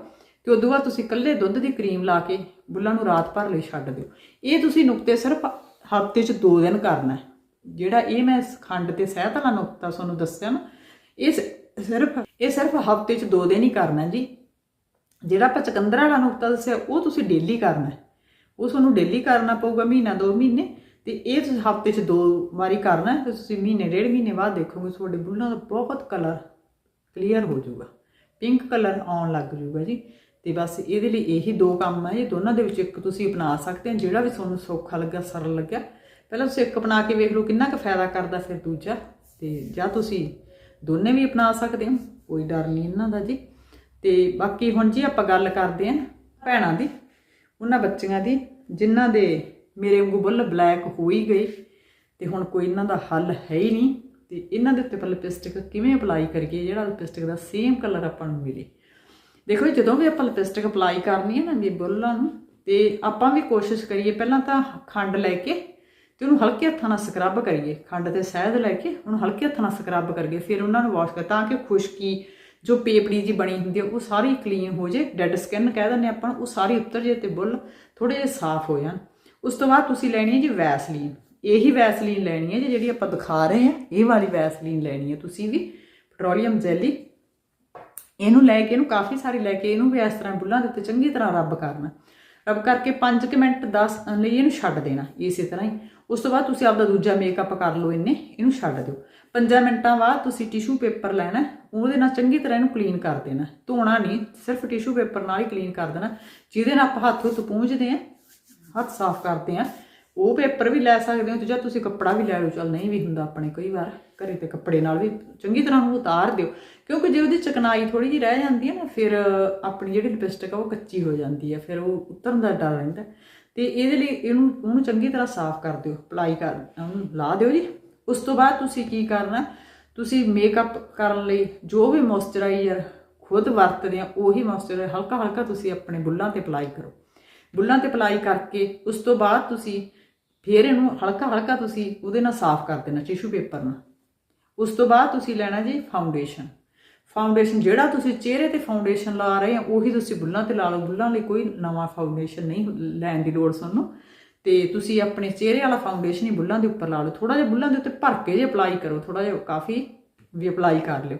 ਤੇ ਉਦੋਂ ਬਾਅਦ ਤੁਸੀਂ ਇਕੱਲੇ ਦੁੱਧ ਦੀ ਕਰੀਮ ਲਾ ਕੇ ਬੁੱਲਾਂ ਨੂੰ ਰਾਤ ਭਰ ਲਈ ਛੱਡ ਦਿਓ। ਇਹ ਤੁਸੀਂ ਨੁਕਤੇ ਸਿਰਫ ਹਫ਼ਤੇ 'ਚ 2 ਦਿਨ ਕਰਨਾ ਜਿਹੜਾ ਇਹ ਮੈਂ ਖੰਡ ਤੇ ਸਹਿਤ ਵਾਲਾ ਨੁਕਤਾ ਤੁਹਾਨੂੰ ਦੱਸਿਆ ਨਾ, ਇਹ ਸਿਰਫ ਇਹ ਸਿਰਫ ਹਫ਼ਤੇ 'ਚ 2 ਦਿਨ ਹੀ ਕਰਨਾ ਜੀ। ਜਿਹੜਾ ਆਪਾਂ ਚਕੰਦਰਾ ਵਾਲਾ ਨੁਕਤਾ ਦੱਸਿਆ, ਉਹ ਤੁਸੀਂ ਡੇਲੀ ਕਰਨਾ ਉਹ ਤੁਹਾਨੂੰ ਡੇਲੀ ਕਰਨਾ ਪਊਗਾ ਮਹੀਨਾ, ਦੋ ਮਹੀਨੇ। ਤੇ ਇਹ ਤੁਸੀਂ ਹਫ਼ਤੇ 'ਚ ਦੋ ਵਾਰੀ ਕਰਨਾ ਹੈ, ਤੇ ਤੁਸੀਂ ਮਹੀਨੇ, ਡੇਢ ਮਹੀਨੇ ਬਾਅਦ ਦੇਖੋਗੇ ਤੁਹਾਡੇ ਬੁੱਲਾਂ ਦਾ ਬਹੁਤ ਕਲਰ ਕਲੀਅਰ ਹੋ ਜਾਊਗਾ। ਪਿੰਕ ਕਲਰ ਆਉਣ ਲੱਗ ਜਾਊਗਾ ਜੀ। ਤੇ ਬਸ ਇਹਦੇ ਲਈ ਇਹੀ ਦੋ ਕੰਮ ਹੈ ਇਹ ਦੋਨਾਂ ਦੇ ਵਿੱਚ ਇੱਕ ਤੁਸੀਂ ਅਪਣਾ ਸਕਦੇ ਹੋ, ਜਿਹੜਾ ਵੀ ਤੁਹਾਨੂੰ ਸੌਖਾ ਲੱਗਾ, ਸਰਲ ਲੱਗਿਆ। ਪਹਿਲਾਂ ਤੁਸੀਂ ਇੱਕ ਅਪਣਾ ਕੇ ਵੇਖ ਲਓ, ਕਿੰਨਾ ਕੁ ਫਾਇਦਾ ਕਰਦਾ ਫਿਰ ਦੂਜਾ। ਤੇ ਜਾਂ ਤੁਸੀਂ ਦੋਨੇ ਵੀ ਅਪਣਾ ਸਕਦੇ ਹੋ, ਕੋਈ ਡਰ ਨਹੀਂ ਇਹਨਾਂ ਦਾ ਜੀ। ਤੇ ਬਾਕੀ ਹੁਣ ਜੀ ਆਪਾਂ ਗੱਲ ਕਰਦੇ ਆਂ ਭੈਣਾਂ ਦੀ, ਉਹਨਾਂ ਬੱਚੀਆਂ ਦੀ, ਜਿਨ੍ਹਾਂ ਦੇ ਮੇਰੇ ਵਾਂਗੂ ਬੁੱਲ ਬਲੈਕ ਹੋ ਹੀ ਗਏ ਤੇ ਹੁਣ ਕੋਈ ਇਹਨਾਂ ਦਾ ਹੱਲ ਹੈ ਹੀ ਨਹੀਂ ਤੇ ਇਹਨਾਂ ਦੇ ਉੱਤੇ ਆਪਾਂ ਲਿਪਸਟਿਕ ਕਿਵੇਂ ਅਪਲਾਈ ਕਰੀਏ ਜਿਹੜਾ ਲਿਪਸਟਿਕ ਦਾ ਸੇਮ ਕਲਰ ਆਪਾਂ ਨੂੰ ਮਿਲੇ। ਦੇਖੋ ਜੀ, ਜਦੋਂ ਵੀ ਆਪਾਂ ਲਿਪਸਟਿਕ ਅਪਲਾਈ ਕਰਨੀ ਹੈ ਨਾ ਵੀ ਬੁੱਲਾਂ ਨੂੰ ਤੇ ਆਪਾਂ ਵੀ ਕੋਸ਼ਿਸ਼ ਕਰੀਏ ਪਹਿਲਾਂ ਤਾਂ ਖੰਡ ਲੈ ਕੇ ਤੇ ਉਹਨੂੰ ਹਲਕੇ ਹੱਥਾਂ ਨਾਲ ਸਕਰਬ ਕਰੀਏ। ਖੰਡ ਤੇ ਸ਼ਹਿਦ ਲੈ ਕੇ ਉਹਨੂੰ ਹਲਕੇ ਹੱਥਾਂ ਨਾਲ ਸਕਰਬ ਕਰੀਏ ਫਿਰ ਉਹਨਾਂ ਨੂੰ ਵਾਸ਼ ਕਰ ਤਾਂ ਕਿ ਖੁਸ਼ਕੀ ਜੋ ਪੇਪੜੀ ਜੀ ਬਣੀ ਹੁੰਦੀ ਹੈ ਉਹ ਸਾਰੀ ਕਲੀਨ ਹੋ ਜੇ ਡੈਡ ਸਕਿਨ ਕਹਿ ਦਿੰਦੇ ਆਪਾਂ ਨੂੰ, ਉਹ ਸਾਰੀ ਉਤਰ ਜੇ ਤੇ ਬੁੱਲ ਥੋੜੇ ਜਿਹਾ ਸਾਫ਼ ਹੋ ਜਾਣ। ਉਸ ਤੋਂ ਬਾਅਦ ਤੁਸੀਂ ਲੈਣੀ ਹੈ ਜੀ ਵੈਸਲੀਨ। ਇਹੀ ਵੈਸਲੀਨ ਲੈਣੀ ਹੈ ਜੀ ਜਿਹੜੀ ਆਪਾਂ ਦਿਖਾ ਰਹੇ ਹਾਂ। ਇਹ ਵਾਲੀ ਵੈਸਲੀਨ ਲੈਣੀ ਹੈ ਤੁਸੀਂ ਵੀ। Petroleum jelly. ਇਹਨੂੰ ਲੈ ਕੇ, ਇਹਨੂੰ ਕਾਫੀ ਸਾਰੀ ਲੈ ਕੇ ਇਹਨੂੰ ਵੀ ਇਸ ਤਰ੍ਹਾਂ ਬੁੱਲਾਂ ਦੇ ਉੱਤੇ ਚੰਗੀ ਤਰ੍ਹਾਂ ਰੱਬ ਕਰਨਾ। ਰੱਬ ਕਰਕੇ 5 ਮਿੰਟ 10 ਲਈ ਇਹਨੂੰ ਛੱਡ ਦੇਣਾ। ਇਸੇ ਤਰ੍ਹਾਂ ਹੀ। ਉਸ ਤੋਂ ਬਾਅਦ ਤੁਸੀਂ ਆਪਦਾ ਦੂਜਾ ਮੇਕਅਪ ਕਰ ਲਓ ਇਹਨੇ, ਇਹਨੂੰ ਛੱਡ ਦਿਓ। 5 ਮਿੰਟਾਂ ਬਾਅਦ ਤੁਸੀਂ ਟਿਸ਼ੂ ਪੇਪਰ ਲੈਣਾ ਉਹਦੇ ਨਾਲ ਚੰਗੀ ਤਰ੍ਹਾਂ ਇਹਨੂੰ ਕਲੀਨ ਕਰ ਦੇਣਾ। ਧੋਣਾ ਨਹੀਂ, ਸਿਰਫ ਟਿਸ਼ੂ ਪੇਪਰ ਨਾਲ ਹੀ ਕਲੀਨ ਕਰ ਦੇਣਾ। ਜਿਹਦੇ ਨਾਲ ਆਪਾਂ ਹੱਥ ਹੁੱਥ ਪੂੰਝਦੇ ਆ ਹੱਥ ਸਾਫ਼ ਕਰਦੇ ਆ। ਉਹ ਪੇਪਰ ਵੀ ਲੈ ਸਕਦੇ ਹੋ ਤੇ ਜਾਂ ਤੁਸੀਂ ਕੱਪੜਾ ਵੀ ਲੈ ਲਓ। ਚਲ ਨਹੀਂ ਵੀ ਹੁੰਦਾ ਆਪਣੇ ਕਈ ਵਾਰ ਘਰੇ ਤੇ ਕੱਪੜੇ ਨਾਲ ਵੀ ਚੰਗੀ ਤਰ੍ਹਾਂ ਉਹਨੂੰ ਉਤਾਰ ਦਿਓ। ਕਿਉਂਕਿ ਜੇ ਉਹਦੀ ਚਕਨਾਈ ਥੋੜੀ ਜਿਹੀ ਰਹਿ ਜਾਂਦੀ ਹੈ ਨਾ, ਫਿਰ ਆਪਣੀ ਜਿਹੜੀ ਲਿਪਸਟਿਕ ਆ ਉਹ ਕੱਚੀ ਹੋ ਜਾਂਦੀ ਹੈ, ਫਿਰ ਉਹ ਉਤਰਨ ਦਾ ਡਰ ਰਹਿੰਦਾ ਤੇ ਇਹਦੇ ਲਈ ਇਹਨੂੰ, ਉਹਨੂੰ ਚੰਗੀ ਤਰ੍ਹਾਂ ਸਾਫ਼ ਕਰ ਦਿਓ ਅਪਲਾਈ ਕਰ, ਉਹਨੂੰ ਲਾ ਦਿਓ ਜੀ। ਉਸ ਤੋਂ ਬਾਅਦ ਤੁਸੀਂ ਕੀ ਕਰਨਾ, ਤੁਸੀਂ ਮੇਕਅਪ ਕਰਨ ਲਈ ਜੋ ਵੀ ਮੋਇਸਚਰਾਈਜ਼ਰ ਖੁਦ ਵਰਤਦੇ ਆ, ਉਹੀ ਮੋਇਸਚਰਾਈਜ਼ਰ ਹਲਕਾ ਹਲਕਾ ਤੁਸੀਂ ਆਪਣੇ ਬੁੱਲਾਂ ਤੇ ਅਪਲਾਈ ਕਰੋ। ਬੁੱਲਾਂ ਤੇ ਅਪਲਾਈ ਕਰਕੇ ਉਸ ਤੋਂ ਬਾਅਦ ਤੁਸੀਂ ਫਿਰ ਇਹਨੂੰ ਹਲਕਾ ਹਲਕਾ ਤੁਸੀਂ ਉਹਦੇ ਨਾਲ ਸਾਫ਼ ਕਰ ਦੇਣਾ ਟਿਸ਼ੂ ਪੇਪਰ ਨਾਲ। ਉਸ ਤੋਂ ਬਾਅਦ ਤੁਸੀਂ ਲੈਣਾ ਜੀ ਫਾਊਂਡੇਸ਼ਨ ਫਾਊਂਡੇਸ਼ਨ ਜਿਹੜਾ ਤੁਸੀਂ ਚਿਹਰੇ ਤੇ ਫਾਊਂਡੇਸ਼ਨ ਲਾ ਰਹੇ ਆ ਉਹੀ ਤੁਸੀਂ ਬੁੱਲਾਂ ਤੇ ਲਾ ਲਓ। ਬੁੱਲਾਂ ਲਈ ਕੋਈ ਨਵਾਂ ਫਾਊਂਡੇਸ਼ਨ ਨਹੀਂ ਲੈਣ ਦੀ ਲੋੜ ਤੁਹਾਨੂੰ। ਤੇ ਤੁਸੀਂ ਆਪਣੇ ਚਿਹਰੇ ਵਾਲਾ ਫਾਊਂਡੇਸ਼ਨ ਹੀ ਬੁੱਲਾਂ ਦੇ ਉੱਪਰ ਲਾ ਲਓ। ਥੋੜਾ ਜਿਹਾ ਬੁੱਲਾਂ ਦੇ ਉੱਤੇ ਭਰ ਕੇ ਜੇ ਅਪਲਾਈ ਕਰੋ ਥੋੜਾ ਜਿਹਾ ਕਾਫੀ ਵੀ ਅਪਲਾਈ ਕਰ ਲਿਓ।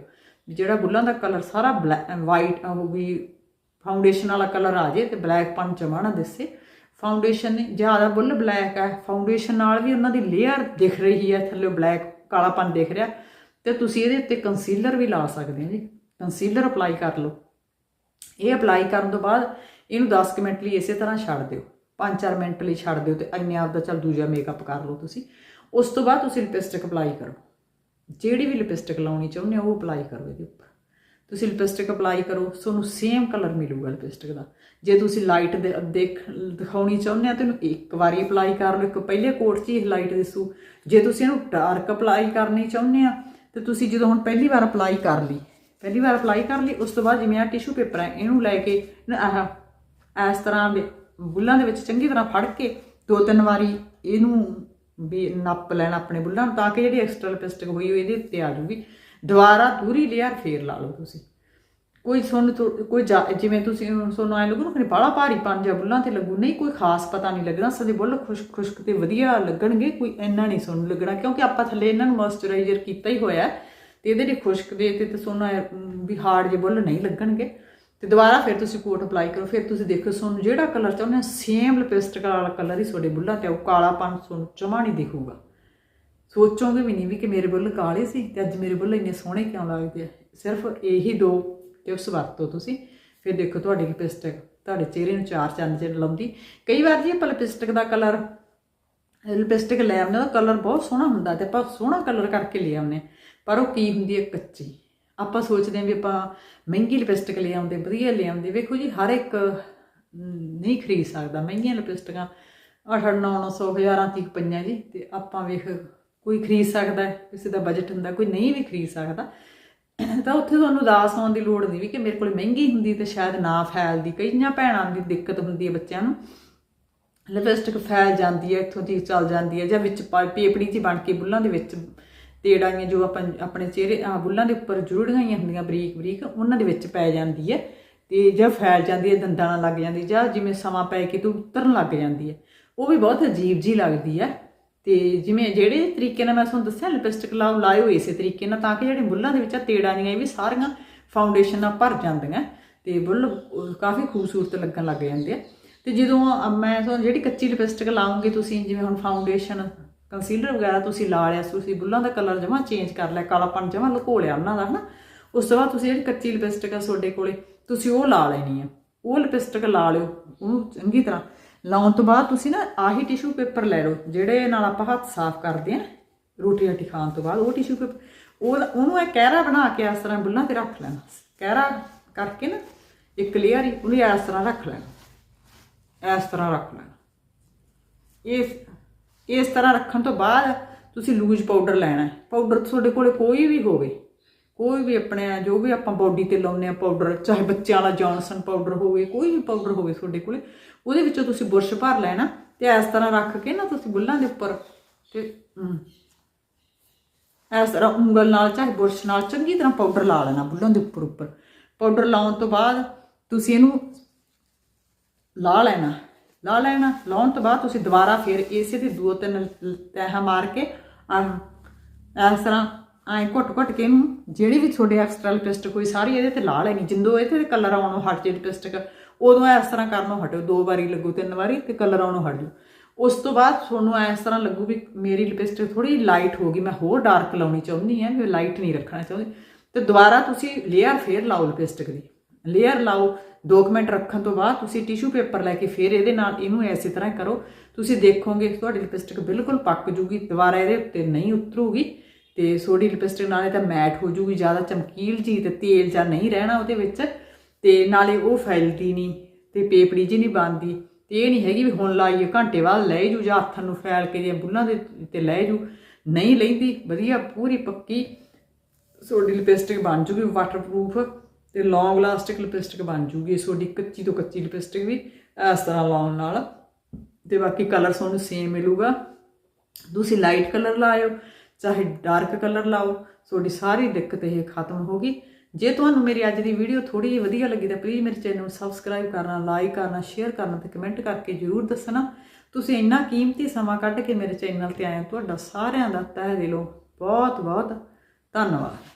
ਵੀ ਜਿਹੜਾ ਬੁੱਲਾਂ ਦਾ ਕਲਰ ਸਾਰਾ ਵਾਈਟ ਉਹ ਵੀ ਫਾਊਂਡੇਸ਼ਨ ਵਾਲਾ ਕਲਰ ਆ ਜੇ ਤੇ ਬਲੈਕ ਪਨ ਜਮਾ ਨਾ ਦਿਸੇ। ਫਾਊਂਡੇਸ਼ਨ ਜ਼ਿਆਦਾ ਬੁੱਲ ਬਲੈਕ ਹੈ ਫਾਊਂਡੇਸ਼ਨ ਨਾਲ ਵੀ ਉਹਨਾਂ ਦੀ ਲੇਅਰ ਦਿਖ ਰਹੀ ਹੈ ਥੱਲੇ ਬਲੈਕ ਕਾਲਾਪਨ ਦਿਖ ਰਿਹਾ। ਤੇ ਤੁਸੀਂ ਇਹਦੇ ਉੱਤੇ ਕੰਸੀਲਰ ਵੀ ਲਾ ਸਕਦੇ ਹੋ ਜੀ। ਕੰਸੀਲਰ ਅਪਲਾਈ ਕਰ ਲਓ। ਇਹ ਅਪਲਾਈ ਕਰਨ ਤੋਂ ਬਾਅਦ ਇਹਨੂੰ 10 ਕੁ ਮਿੰਟ ਲਈ ਇਸੇ ਤਰ੍ਹਾਂ ਛੱਡ ਦਿਓ। 5-4 ਮਿੰਟ ਲਈ ਛੱਡ ਦਿਓ ਤੇ ਇੰਨੇ ਆਪ ਦਾ ਚੱਲ ਦੂਜਾ ਮੇਕਅਪ ਕਰ ਲਓ ਤੁਸੀਂ। ਉਸ ਤੋਂ ਬਾਅਦ ਤੁਸੀਂ ਲਿਪਸਟਿਕ ਅਪਲਾਈ ਕਰੋ। ਜਿਹੜੀ ਵੀ ਲਿਪਸਟਿਕ ਲਾਉਣੀ ਚਾਹੁੰਦੇ ਹੋ ਉਹ ਅਪਲਾਈ ਕਰੋ ਇਹਦੇ ਉੱਪਰ। ਤੁਸੀਂ ਲਿਪਸਟਿਕ ਅਪਲਾਈ ਕਰੋ, ਤੁਹਾਨੂੰ ਸੇਮ ਕਲਰ ਮਿਲੂਗਾ ਲਿਪਸਟਿਕ ਦਾ। ਜੇ ਤੁਸੀਂ ਲਾਈਟ ਦੇ ਦੇਖ ਦਿਖਾਉਣੀ ਚਾਹੁੰਦੇ ਆ, ਤਾਂ ਇਹਨੂੰ ਇੱਕ ਵਾਰੀ ਅਪਲਾਈ ਕਰ ਲਓ। ਇੱਕ ਪਹਿਲੇ ਕੋਟ 'ਚ ਹੀ ਲਾਈਟ ਦਿਸੂ। ਜੇ ਤੁਸੀਂ ਇਹਨੂੰ ਡਾਰਕ ਅਪਲਾਈ ਕਰਨੀ ਚਾਹੁੰਦੇ ਆ, ਤੇ ਤੁਸੀਂ ਜਦੋਂ ਹੁਣ ਪਹਿਲੀ ਵਾਰ ਅਪਲਾਈ ਕਰ ਲਈ, ਪਹਿਲੀ ਵਾਰ ਅਪਲਾਈ ਕਰ ਲਈ, ਉਸ ਤੋਂ ਬਾਅਦ ਜਿਵੇਂ ਆ ਟਿਸ਼ੂ ਪੇਪਰ ਹੈ ਇਹਨੂੰ ਲੈ ਕੇ ਆਹ, ਇਸ ਤਰ੍ਹਾਂ ਦੇ ਬੁੱਲਾਂ ਦੇ ਵਿੱਚ ਚੰਗੀ ਤਰ੍ਹਾਂ ਫੜ ਕੇ ਦੋ ਤਿੰਨ ਵਾਰੀ ਇਹਨੂੰ ਵੀ ਨੱਪ ਲੈਣਾ ਆਪਣੇ ਬੁੱਲਾਂ ਨੂੰ, ਤਾਂ ਕਿ ਜਿਹੜੀ ਐਕਸਟਰਾ ਲਿਪਸਟਿਕ ਹੋਈ ਹੋਈ ਇਹਦੇ ਉੱਤੇ ਆ ਜੂਗੀ ਦੁਬਾਰਾ ਦੂਰੀ ਲੇਅਰ ਫੇਰ ਲਾ ਲਓ ਤੁਸੀਂ। ਕੋਈ ਸੁਣ ਕੋਈ ਜਾ- ਜਿਵੇਂ ਤੁਸੀਂ ਤੁਹਾਨੂੰ ਐ ਲੱਗੂ ਨਾ ਕਿ ਬਾਲਾ ਭਾਰੀ ਪੰਜ ਬੁੱਲਾਂ ਤੇ ਲੱਗੂ। ਨਹੀਂ ਕੋਈ ਖਾਸ ਪਤਾ ਨਹੀਂ ਲੱਗਣਾ ਸਦੇ ਬੁੱਲ ਖੁਸ਼ਕ ਖੁਸ਼ਕ ਤੇ ਵਧੀਆ ਲੱਗਣਗੇ ਕੋਈ ਇੰਨਾ ਨਹੀਂ ਤੁਹਾਨੂੰ ਲੱਗਣਾ ਕਿਉਂਕਿ ਆਪਾਂ ਥੱਲੇ ਇਹਨਾਂ ਨੂੰ ਮੋਇਸਚਰਾਈਜ਼ਰ ਕੀਤਾ ਹੀ ਹੋਇਆ ਹੈ, ਤੇ ਇਹਦੇ ਲਈ ਖੁਸ਼ਕ ਦੇ ਤੇ ਤੇ ਤੁਹਾਨੂੰ ਵੀ ਹਾਰਡ ਜੇ ਬੁੱਲ ਨਹੀਂ ਲੱਗਣਗੇ। ਤੇ ਦੁਬਾਰਾ ਫਿਰ ਤੁਸੀਂ ਕੋਟ ਅਪਲਾਈ ਕਰੋ ਫਿਰ ਤੁਸੀਂ ਦੇਖੋ ਤੁਹਾਨੂੰ ਜਿਹੜਾ ਕਲਰ ਚਾਹੁੰਦੇ ਹੋ ਸੇਮ ਲਿਪਸਟਿਕ ਵਾਲਾ ਕਲਰ ਹੀ ਤੁਹਾਡੇ ਬੁੱਲਾਂ ਤੇ ਉਹ ਕਾਲਾਪਨ ਤੁਹਾਨੂੰ ਜਮਾ ਨਹੀਂ ਦਿਖੂਗਾ। ਸੋਚੋਗੇ ਵੀ ਨਹੀਂ ਵੀ ਕਿ ਮੇਰੇ ਬੁੱਲ ਕਾਲੇ ਸੀ ਤੇ ਅੱਜ ਮੇਰੇ ਬੁੱਲ ਇੰਨੇ ਸੋਹਣੇ ਕਿਉਂ ਲੱਗਦੇ ਆ ਸਿਰਫ ਇਹੀ ਦੋ ਟਿਪਸ ਵਰਤੋ ਤੁਸੀਂ। ਫਿਰ ਦੇਖੋ ਤੁਹਾਡੀ ਲਿਪਸਟਿਕ, ਤੁਹਾਡੇ ਚਿਹਰੇ ਨੂੰ ਚਾਰ ਚੰਨ ਚ ਲਾਉਂਦੀ। ਕਈ ਵਾਰ ਜੀ ਆਪਾਂ ਲਿਪਸਟਿਕ ਦਾ ਕਲਰ, ਲਿਪਸਟਿਕ ਲੈ ਆਉਂਦੇ ਉਹਦਾ ਕਲਰ ਬਹੁਤ ਸੋਹਣਾ ਹੁੰਦਾ ਤੇ ਆਪਾਂ ਸੋਹਣਾ ਕਲਰ ਕਰਕੇ ਲੈ ਆਉਂਦੇ ਪਰ ਉਹ ਕੀ ਹੁੰਦੀ ਹੈ? ਕੱਚੀ। ਆਪਾਂ ਸੋਚਦੇ ਹਾਂ ਵੀ ਆਪਾਂ ਮਹਿੰਗੀ ਲਿਪਸਟਿਕ ਲੈ ਆਉਂਦੇ, ਵਧੀਆ ਲੈ ਆਉਂਦੇ। ਵੇਖੋ ਜੀ, ਹਰ ਇੱਕ ਨਹੀਂ ਖਰੀਦ ਸਕਦਾ। ਮਹਿੰਗੀਆਂ ਲਿਪਸਟਿਕਾਂ 8 900 ਹਜ਼ਾਰਾਂ ਤੀਕ ਪਈਆਂ ਜੀ ਤੇ ਆਪਾਂ ਵੇਖ ਕੋਈ ਖਰੀਦ ਸਕਦਾ ਕਿਸੇ ਦਾ ਬਜਟ ਹੁੰਦਾ, ਕੋਈ ਨਹੀਂ ਵੀ ਖਰੀਦ ਸਕਦਾ, ਤਾਂ ਉੱਥੇ ਤੁਹਾਨੂੰ ਉਦਾਸ ਹੋਣ ਦੀ ਲੋੜ ਨਹੀਂ ਵੀ ਕਿ ਮੇਰੇ ਕੋਲ ਮਹਿੰਗੀ ਹੁੰਦੀ ਤੇ ਸ਼ਾਇਦ ਨਾ ਫੈਲਦੀ। ਕਈਆਂ ਭੈਣਾਂ ਦੀ ਦਿੱਕਤ ਹੁੰਦੀ ਹੈ ਬੱਚਿਆਂ ਨੂੰ। ਲਿਪਸਟਿਕ ਫੈਲ ਜਾਂਦੀ ਹੈ, ਇੱਥੋਂ ਦੀ ਚੱਲ ਜਾਂਦੀ ਹੈ ਜਾਂ ਵਿੱਚ ਪੇਪੜੀ ਜੀ ਬਣ ਕੇ ਬੁੱਲਾਂ ਦੇ ਵਿੱਚ ਤੇੜਾਈਆਂ ਜੋ ਆਪਾਂ ਆਪਣੇ ਚਿਹਰੇ ਆ ਬੁੱਲਾਂ ਦੇ ਉੱਪਰ ਜੁੜੀਆਂ ਹੋਈਆਂ ਹੁੰਦੀਆਂ ਬਰੀਕ ਬਰੀਕ, ਉਹਨਾਂ ਦੇ ਵਿੱਚ ਪੈ ਜਾਂਦੀ ਹੈ ਤੇ ਜਾਂ ਫੈਲ ਜਾਂਦੀ ਹੈ, ਦੰਦਾਂ ਨਾਲ ਲੱਗ ਜਾਂਦੀ ਜਾਂ ਜਿਵੇਂ ਸਮਾਂ ਪੈ ਕੇ ਤੂੰ ਉਤਰਨ ਲੱਗ ਜਾਂਦੀ ਹੈ। ਉਹ ਵੀ ਬਹੁਤ ਅਜੀਬ ਜੀ ਲੱਗਦੀ ਹੈ। ਤੇ ਜਿਵੇਂ ਜਿਹੜੇ ਤਰੀਕੇ ਨਾਲ ਮੈਂ ਤੁਹਾਨੂੰ ਦੱਸਿਆ, ਲਿਪਸਟਿਕ ਲਾਓ ਲਾਇਓ ਇਸੇ ਤਰੀਕੇ ਨਾਲ, ਤਾਂ ਕਿ ਜਿਹੜੇ ਬੁੱਲਾਂ ਦੇ ਵਿੱਚ ਆ ਤੇੜਾਂ ਦੀਆਂ, ਇਹ ਵੀ ਸਾਰੀਆਂ ਫਾਊਂਡੇਸ਼ਨ ਨਾਲ ਭਰ ਜਾਂਦੀਆਂ ਤੇ ਬੁੱਲ ਕਾਫੀ ਖੂਬਸੂਰਤ ਲੱਗਣ ਲੱਗ ਜਾਂਦੇ ਆ। ਤੇ ਜਦੋਂ ਮੈਂ ਤੁਹਾਨੂੰ ਜਿਹੜੀ ਕੱਚੀ ਲਿਪਸਟਿਕ ਲਾਉਂਗੀ, ਤੁਸੀਂ ਜਿਵੇਂ ਹੁਣ ਫਾਊਂਡੇਸ਼ਨ ਕੰਸੀਲਰ ਵਗੈਰਾ ਤੁਸੀਂ ਲਾ ਲਿਆ, ਤੁਸੀਂ ਬੁੱਲਾਂ ਦਾ ਕਲਰ ਜਮਾ ਚੇਂਜ ਕਰ ਲਿਆ, ਕਾਲਾਪਨ ਜਮਾ ਲੁਕੋ ਲਿਆ ਉਹਨਾਂ ਦਾ, ਹਨਾ? ਉਸ ਤੋਂ ਬਾਅਦ ਤੁਸੀਂ ਜਿਹੜੀ ਕੱਚੀ ਲਿਪਸਟਿਕ ਆ ਤੁਹਾਡੇ ਕੋਲੇ, ਤੁਸੀਂ ਉਹ ਲਾ ਲੈਣੀ ਆ। ਉਹ ਲਿਪਸਟਿਕ ਲਾ ਲਿਓ, ਉਹਨੂੰ ਚੰਗੀ ਤਰ੍ਹਾਂ ਲਾਉਣ ਤੋਂ ਬਾਅਦ ਤੁਸੀਂ ਨਾ ਆਹੀ ਟਿਸ਼ੂ ਪੇਪਰ ਲੈ ਲਓ, ਜਿਹੜੇ ਨਾਲ ਆਪਾਂ ਹੱਥ ਸਾਫ਼ ਕਰਦੇ ਆ ਰੋਟੀ ਰੋਟੀ ਖਾਣ ਤੋਂ ਬਾਅਦ, ਉਹ ਟਿਸ਼ੂ ਪੇਪਰ ਉਹ ਉਹਨੂੰ ਇਹ ਕਹਿਰਾ ਬਣਾ ਕੇ ਇਸ ਤਰ੍ਹਾਂ ਬੁੱਲਾਂ ਤੇ ਰੱਖ ਲੈਣਾ। ਕਹਿਰਾ ਕਰਕੇ ਨਾ ਇੱਕ ਲੇਅਰ ਹੀ, ਉਹਨੂੰ ਇਸ ਤਰ੍ਹਾਂ ਰੱਖ ਲੈਣਾ। ਇਸ ਤਰ੍ਹਾਂ ਰੱਖ ਲੈਣਾ। ਇਸ ਇਸ ਤਰ੍ਹਾਂ ਰੱਖਣ ਤੋਂ ਬਾਅਦ ਤੁਸੀਂ ਲੂਜ਼ ਪਾਊਡਰ ਲੈਣਾ। ਪਾਊਡਰ ਤੁਹਾਡੇ ਕੋਲੇ ਕੋਈ ਵੀ ਹੋਵੇ। ਕੋਈ ਵੀ ਆਪਣੇ ਜੋ ਵੀ ਆਪਾਂ ਬਾਡੀ ਤੇ ਲਾਉਂਦੇ ਆ ਪਾਊਡਰ ਚਾਹੇ ਬੱਚਿਆਂ ਵਾਲਾ ਜੌਨਸਨ ਪਾਊਡਰ ਹੋਵੇ, ਕੋਈ ਵੀ ਪਾਊਡਰ ਹੋਵੇ ਤੁਹਾਡੇ ਕੋਲੇ, ਉਹਦੇ ਵਿੱਚੋਂ ਤੁਸੀਂ ਬੁਰਸ਼ ਭਰ ਲੈਣਾ ਤੇ ਇਸ ਤਰ੍ਹਾਂ ਰੱਖ ਕੇ ਨਾ ਤੁਸੀਂ ਬੁੱਲਾਂ ਦੇ ਉੱਪਰ ਤੇ ਇਸ ਤਰ੍ਹਾਂ ਉਂਗਲ ਨਾਲ ਚਾਹੇ ਬੁਰਸ਼ ਨਾਲ ਚੰਗੀ ਤਰ੍ਹਾਂ ਪਾਊਡਰ ਲਾ ਲੈਣਾ ਬੁੱਲਾਂ ਦੇ ਉੱਪਰ ਉੱਪਰ। ਪਾਊਡਰ ਲਾਉਣ ਤੋਂ ਬਾਅਦ ਤੁਸੀਂ ਇਹਨੂੰ ਲਾ ਲੈਣਾ ਲਾ ਲੈਣਾ, ਲਾਉਣ ਤੋਂ ਬਾਅਦ ਤੁਸੀਂ ਦੁਬਾਰਾ ਫਿਰ ਇਸੇ ਦੇ ਦੋ ਤਿੰਨ ਤਹਿ ਮਾਰ ਕੇ ਇਸ ਤਰ੍ਹਾਂ ਐਂ ਘੁੱਟ ਘੁੱਟ ਕੇ ਇਹਨੂੰ ਜਿਹੜੀ ਵੀ ਤੁਹਾਡੇ ਐਕਸਟਰਾ ਲਿਪਸਟਿਕ ਕੋਈ ਸਾਰੀ ਇਹਦੇ ਤੇ ਲਾ ਲੈਣੀ, ਜਿੰਦੋਂ ਇਹਦੇ ਤੇ ਕਲਰ ਆਉਣੋਂ ਹਟ ਜੇ ਲਿਪਸਟਿਕ ਉਦੋਂ ਇਸ ਤਰ੍ਹਾਂ ਕਰਨੋਂ ਹਟੋ ਦੋ ਵਾਰੀ ਲੱਗੂ, ਤਿੰਨ ਵਾਰੀ ਤੇ ਕਲਰ ਆਉਣੋਂ ਹਟ ਜੂ ਉਸ ਤੋਂ ਬਾਅਦ ਤੁਹਾਨੂੰ ਇਸ ਤਰ੍ਹਾਂ ਲੱਗੂ ਵੀ ਮੇਰੀ ਲਿਪਸਟਿਕ ਥੋੜੀ ਲਾਈਟ ਹੋ ਗਈ, ਮੈਂ ਹੋਰ ਡਾਰਕ ਲਾਉਣੀ ਚਾਹੁੰਦੀ ਹਾਂ, ਵੀ ਲਾਈਟ ਨਹੀਂ ਰੱਖਣਾ ਚਾਹੁੰਦੀ। ਤੇ ਦੁਬਾਰਾ ਤੁਸੀਂ ਲੇਅਰ ਫੇਰ ਲਾਓ ਲਿਪਸਟਿਕ ਦੀ। ਲੇਅਰ ਲਾਓ 2 ਮਿੰਟ ਰੱਖਣ ਤੋਂ ਬਾਅਦ ਤੁਸੀਂ ਟਿਸ਼ੂ ਪੇਪਰ ਲੈ ਕੇ ਫਿਰ ਇਹਦੇ ਨਾਲ ਇਹਨੂੰ ਐਸੀ ਤਰ੍ਹਾਂ ਕਰੋ। ਤੁਸੀਂ ਦੇਖੋਗੇ ਤੁਹਾਡੀ ਲਿਪਸਟਿਕ ਬਿਲਕੁਲ ਪੱਕ ਜੂਗੀ, ਦੁਬਾਰਾ ਇਹਦੇ ਉੱਤੇ ਨਹੀਂ ਉਤਰੂਗੀ। ਤੇ ਸੋਡੀ ਲਿਪਸਟਿਕ ਨਾਲੇ ਤਾਂ ਮੈਟ ਹੋ ਜੂਗੀ, ਜ਼ਿਆਦਾ ਚਮਕੀਲ ਜੀ ਤੇ ਤੇਲ ਜਾਂ ਨਹੀਂ ਰਹਿਣਾ ਉਹਦੇ ਵਿੱਚ, ਤੇ ਨਾਲੇ ਉਹ ਫੈਲਦੀ ਨਹੀਂ ਤੇ ਪੇਪੜੀ ਜੀ ਨਹੀਂ ਬਣਦੀ। ਤੇ ਇਹ ਨਹੀਂ ਹੈਗੀ ਵੀ ਹੁਣ ਲਾਈਏ, ਘੰਟੇ ਬਾਅਦ ਲੈ ਜੂ ਜਾਂ ਹੱਥਾਂ ਨੂੰ ਫੈਲ ਕੇ ਜਾਂ ਬੁੱਲਾਂ ਦੇ ਤੇ ਲੈ ਜੂ। ਨਹੀਂ ਲੈਂਦੀ, ਵਧੀਆ, ਪੂਰੀ ਪੱਕੀ ਸੋਡੀ ਲਿਪਸਟਿਕ ਬਣ ਜੂਗੀ ਵਾਟਰਪ੍ਰੂਫ ਤੇ ਲੌਂਗ ਲਾਸਟਿਕ ਲਿਪਸਟਿਕ ਬਣ ਜੂਗੀ ਸੋਡੀ ਕੱਚੀ ਤੋਂ ਕੱਚੀ ਲਿਪਸਟਿਕ ਵੀ, ਇਸ ਤਰ੍ਹਾਂ ਲਾਉਣ ਨਾਲ। ਤੇ ਬਾਕੀ ਕਲਰ ਤੁਹਾਨੂੰ ਸੇਮ ਮਿਲੂਗਾ। ਤੁਸੀਂ ਲਾਈਟ ਕਲਰ ਲਾਇਓ ਚਾਹੇ ਡਾਰਕ ਕਲਰ ਲਾਓ, ਤੁਹਾਡੀ ਸਾਰੀ ਦਿੱਕਤ ਇਹ ਖਤਮ ਹੋ ਗਈ। ਜੇ ਤੁਹਾਨੂੰ ਮੇਰੀ ਅੱਜ ਦੀ ਵੀਡੀਓ ਥੋੜੀ ਜਿਹੀ ਵਧੀਆ ਲੱਗੀ ਤਾਂ ਪਲੀਜ਼ ਮੇਰੇ ਚੈਨਲ ਨੂੰ ਸਬਸਕ੍ਰਾਈਬ ਕਰਨਾ ਲਾਈਕ ਕਰਨਾ ਸ਼ੇਅਰ ਕਰਨਾ ਤੇ ਕਮੈਂਟ ਕਰਕੇ ਜਰੂਰ ਦੱਸਣਾ। ਤੁਸੀਂ ਇੰਨਾ ਕੀਮਤੀ ਸਮਾਂ ਕੱਢ ਕੇ ਮੇਰੇ ਚੈਨਲ ਤੇ ਆਏ ਹੋ, ਤੁਹਾਡਾ ਸਾਰਿਆਂ ਦਾ ਤਹਿ ਦਿਲੋਂ ਬਹੁਤ ਬਹੁਤ ਧੰਨਵਾਦ।